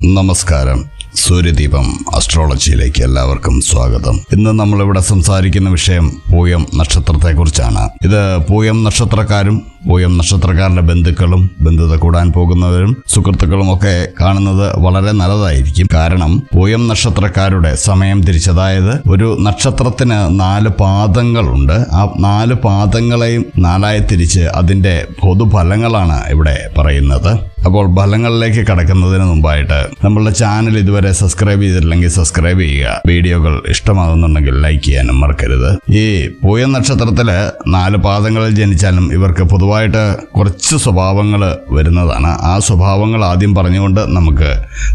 നമസ്കാരം. സൂര്യദീപം അസ്ട്രോളജിയിലേക്ക് എല്ലാവർക്കും സ്വാഗതം. ഇന്ന് നമ്മളിവിടെ സംസാരിക്കുന്ന വിഷയം പൂയം നക്ഷത്രത്തെക്കുറിച്ചാണ്. ഇത് പൂയം നക്ഷത്രക്കാരും പൂയം നക്ഷത്രക്കാരുടെ ബന്ധുക്കളും ബന്ധുത കൂടാൻ പോകുന്നവരും സുഹൃത്തുക്കളും ഒക്കെ കാണുന്നത് വളരെ നല്ലതായിരിക്കും. കാരണം പൂയം നക്ഷത്രക്കാരുടെ സമയം തിരിച്ചതായത് ഒരു നക്ഷത്രത്തിന് നാല് പാദങ്ങളുണ്ട് ആ നാല് പാദങ്ങളെയും നാലായി തിരിച്ച് അതിന്റെ പൊതുഫലങ്ങളാണ് ഇവിടെ പറയുന്നത്. അപ്പോൾ ഫലങ്ങളിലേക്ക് കടക്കുന്നതിന് മുമ്പായിട്ട് നമ്മളുടെ ചാനൽ ഇതുവരെ സബ്സ്ക്രൈബ് ചെയ്തിട്ടില്ലെങ്കിൽ സബ്സ്ക്രൈബ് ചെയ്യുക. വീഡിയോകൾ ഇഷ്ടമാകുന്നുണ്ടെങ്കിൽ ലൈക്ക് ചെയ്യാനും മറക്കരുത്. ഈ പൂയ നക്ഷത്രത്തിൽ നാല് പാദങ്ങളിൽ ജനിച്ചാലും ഇവർക്ക് പൊതുവായിട്ട് കുറച്ച് സ്വഭാവങ്ങൾ വരുന്നതാണ്. ആ സ്വഭാവങ്ങൾ ആദ്യം പറഞ്ഞുകൊണ്ട് നമുക്ക്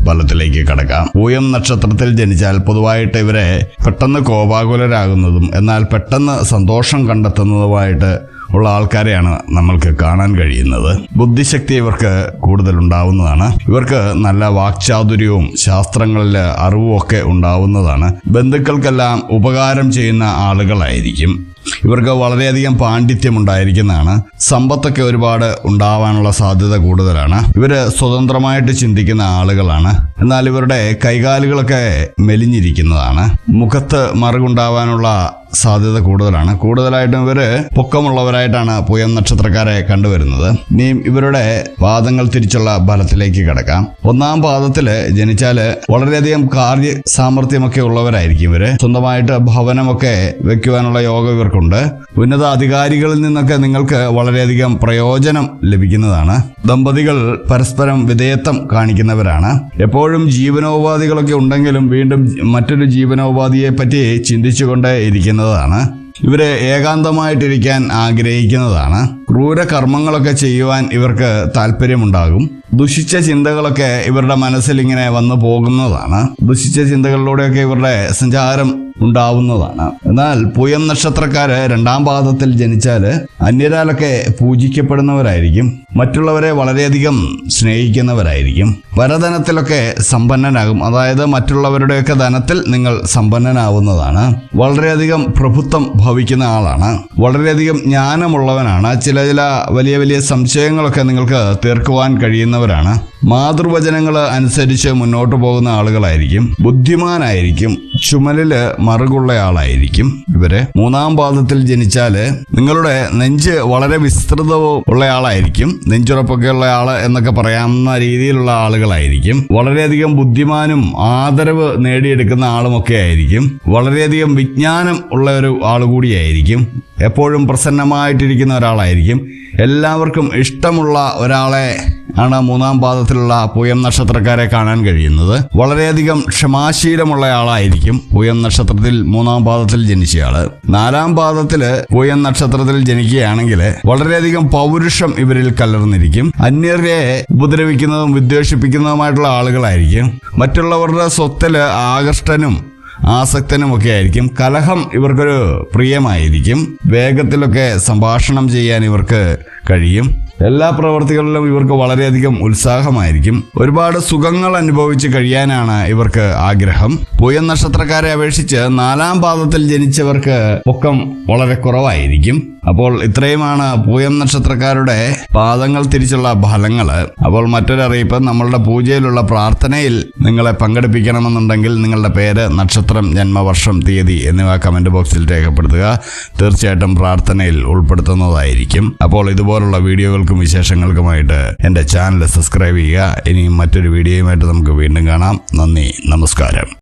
ഫലത്തിലേക്ക് കടക്കാം. പൂയം നക്ഷത്രത്തിൽ ജനിച്ചാൽ പൊതുവായിട്ട് ഇവരെ പെട്ടെന്ന് കോപാകുലരാകുന്നതും എന്നാൽ പെട്ടെന്ന് സന്തോഷം കണ്ടെത്തുന്നതുമായിട്ട് ഉള്ള ആൾക്കാരെയാണ് നമ്മൾക്ക് കാണാൻ കഴിയുന്നത്. ബുദ്ധിശക്തി ഇവർക്ക് കൂടുതൽ ഉണ്ടാവുന്നതാണ് ഇവർക്ക് നല്ല വാക്ചാതുര്യവും ശാസ്ത്രങ്ങളിൽ അറിവും ഒക്കെ ഉണ്ടാവുന്നതാണ്. ബന്ധുക്കൾക്കെല്ലാം ഉപകാരം ചെയ്യുന്ന ആളുകളായിരിക്കും. ഇവർക്ക് വളരെയധികം പാണ്ഡിത്യം ഉണ്ടായിരിക്കുന്നതാണ് സമ്പത്തൊക്കെ ഒരുപാട് ഉണ്ടാവാനുള്ള സാധ്യത കൂടുതലാണ്. ഇവർ സ്വതന്ത്രമായിട്ട് ചിന്തിക്കുന്ന ആളുകളാണ്. എന്നാൽ ഇവരുടെ കൈകാലുകളൊക്കെ മെലിഞ്ഞിരിക്കുന്നതാണ്. മുഖത്ത് മറുകുണ്ടാവാനുള്ള സാധ്യത കൂടുതലാണ്. കൂടുതലായിട്ടും ഇവർ പൊക്കമുള്ളവരായിട്ടാണ് പുയം നക്ഷത്രക്കാരെ കണ്ടുവരുന്നത്. ഇനിയും ഇവരുടെ പാദങ്ങൾ തിരിച്ചുള്ള ഫലത്തിലേക്ക് കിടക്കാം. ഒന്നാം പാദത്തിൽ ജനിച്ചാൽ വളരെയധികം കാര്യ സാമർഥ്യമൊക്കെ ഉള്ളവരായിരിക്കും ഇവർ. സ്വന്തമായിട്ട് ഭവനമൊക്കെ വെക്കുവാനുള്ള യോഗം ഇവർക്കുണ്ട് ഉന്നത അധികാരികളിൽ നിന്നൊക്കെ നിങ്ങൾക്ക് വളരെയധികം പ്രയോജനം ലഭിക്കുന്നതാണ്. ദമ്പതികൾ പരസ്പരം വിധേയത്വം കാണിക്കുന്നവരാണ്. എപ്പോഴും ജീവനോപാധികളൊക്കെ ഉണ്ടെങ്കിലും വീണ്ടും മറ്റൊരു ജീവനോപാധിയെ പറ്റി ചിന്തിച്ചുകൊണ്ട് ഇരിക്കുന്നതാണ്. ഇവർ ഏകാന്തമായിട്ടിരിക്കാൻ ആഗ്രഹിക്കുന്നതാണ്. ക്രൂര കർമ്മങ്ങളൊക്കെ ചെയ്യുവാൻ ഇവർക്ക് താല്പര്യമുണ്ടാകും ദുഷിച്ച ചിന്തകളൊക്കെ ഇവരുടെ മനസ്സിൽ ഇങ്ങനെ വന്നു പോകുന്നതാണ്. ദുഷിച്ച ചിന്തകളിലൂടെയൊക്കെ ഇവരുടെ സഞ്ചാരം ഉണ്ടാവുന്നതാണ്. എന്നാൽ പൂയം നക്ഷത്രക്കാര് രണ്ടാം പാദത്തിൽ ജനിച്ചാൽ അന്യരാലൊക്കെ പൂജിക്കപ്പെടുന്നവരായിരിക്കും. മറ്റുള്ളവരെ വളരെയധികം സ്നേഹിക്കുന്നവരായിരിക്കും. പരധനത്തിലൊക്കെ സമ്പന്നനാകും. അതായത് മറ്റുള്ളവരുടെയൊക്കെ ധനത്തിൽ നിങ്ങൾ സമ്പന്നനാവുന്നതാണ്. വളരെയധികം പ്രഭുത്വം ഭവിക്കുന്ന ആളാണ്. വളരെയധികം ജ്ഞാനമുള്ളവനാണ്. ചില ചില വലിയ വലിയ സംശയങ്ങളൊക്കെ നിങ്ങൾക്ക് തീർക്കുവാൻ കഴിയുന്നവരാണ്. മാതൃവചനങ്ങൾ അനുസരിച്ച് മുന്നോട്ട് പോകുന്ന ആളുകളായിരിക്കും. ബുദ്ധിമാനായിരിക്കും. ചുമലിൽ മറുകുള്ള ആളായിരിക്കും ഇവർ. മൂന്നാം പാദത്തിൽ ജനിച്ചാൽ നിങ്ങളുടെ നെഞ്ച് വളരെ വിസ്തൃതവും ഉള്ള ആളായിരിക്കും. നെഞ്ചുറപ്പൊക്കെ ഉള്ള ആൾ എന്നൊക്കെ പറയാവുന്ന രീതിയിലുള്ള ആളുകളായിരിക്കും. വളരെയധികം ബുദ്ധിമാനും ആദരവ് നേടിയെടുക്കുന്ന ആളുമൊക്കെ ആയിരിക്കും. വളരെയധികം വിജ്ഞാനം ഉള്ള ഒരു ആൾ കൂടിയായിരിക്കും. എപ്പോഴും പ്രസന്നമായിട്ടിരിക്കുന്ന ഒരാളായിരിക്കും. എല്ലാവർക്കും ഇഷ്ടമുള്ള ഒരാളെ ആണ് മൂന്നാം പാദത്തിലുള്ള പൂയം നക്ഷത്രക്കാരെ കാണാൻ കഴിയുന്നത്. വളരെയധികം ക്ഷമാശീലമുള്ള ആളായിരിക്കും പൂയം നക്ഷത്രത്തിൽ മൂന്നാം പാദത്തിൽ ജനിച്ചയാൾ. നാലാം പാദത്തിൽ പൂയം നക്ഷത്രത്തിൽ ജനിക്കുകയാണെങ്കിൽ വളരെയധികം പൗരുഷം ഇവരിൽ കലർന്നിരിക്കും. അന്യരെ ഉപദ്രവിക്കുന്നതും വിദ്വേഷിപ്പിക്കുന്നതുമായിട്ടുള്ള ആളുകളായിരിക്കും. മറ്റുള്ളവരുടെ സ്വത്തിൽ ആകർഷ്ടനും ആസക്തനുമൊക്കെ ആയിരിക്കും. കലഹം ഇവർക്കൊരു പ്രിയമായിരിക്കും. വേഗത്തിലൊക്കെ സംഭാഷണം ചെയ്യാൻ ഇവർക്ക് കഴിയും. എല്ലാ പ്രവർത്തികളിലും ഇവർക്ക് വളരെയധികം ഉത്സാഹമായിരിക്കും. ഒരുപാട് സുഖങ്ങൾ അനുഭവിച്ച് കഴിയാനാണ് ഇവർക്ക് ആഗ്രഹം. പുയൻ നക്ഷത്രക്കാരെ അപേക്ഷിച്ച് നാലാം പാദത്തിൽ ജനിച്ചവർക്ക് പൊക്കം വളരെ കുറവായിരിക്കും. അപ്പോൾ ഇത്രയുമാണ് പൂയം നക്ഷത്രക്കാരുടെ പാദങ്ങൾ തിരിച്ചുള്ള ഫലങ്ങൾ. അപ്പോൾ മറ്റൊരറിയിപ്പ് നമ്മളുടെ പൂജയിലുള്ള പ്രാർത്ഥനയിൽ നിങ്ങളെ പങ്കെടുപ്പിക്കണമെന്നുണ്ടെങ്കിൽ നിങ്ങളുടെ പേര് നക്ഷത്രം ജന്മവർഷം തീയതി എന്നിവ കമന്റ് ബോക്സിൽ രേഖപ്പെടുത്തുക. തീർച്ചയായിട്ടും പ്രാർത്ഥനയിൽ ഉൾപ്പെടുത്തുന്നതായിരിക്കും. അപ്പോൾ ഇതുപോലുള്ള വീഡിയോകൾക്കും വിശേഷങ്ങൾക്കുമായിട്ട് എന്റെ ചാനൽ സബ്സ്ക്രൈബ് ചെയ്യുക. ഇനിയും മറ്റൊരു വീഡിയോയുമായിട്ട് നമുക്ക് വീണ്ടും കാണാം. നന്ദി നമസ്കാരം.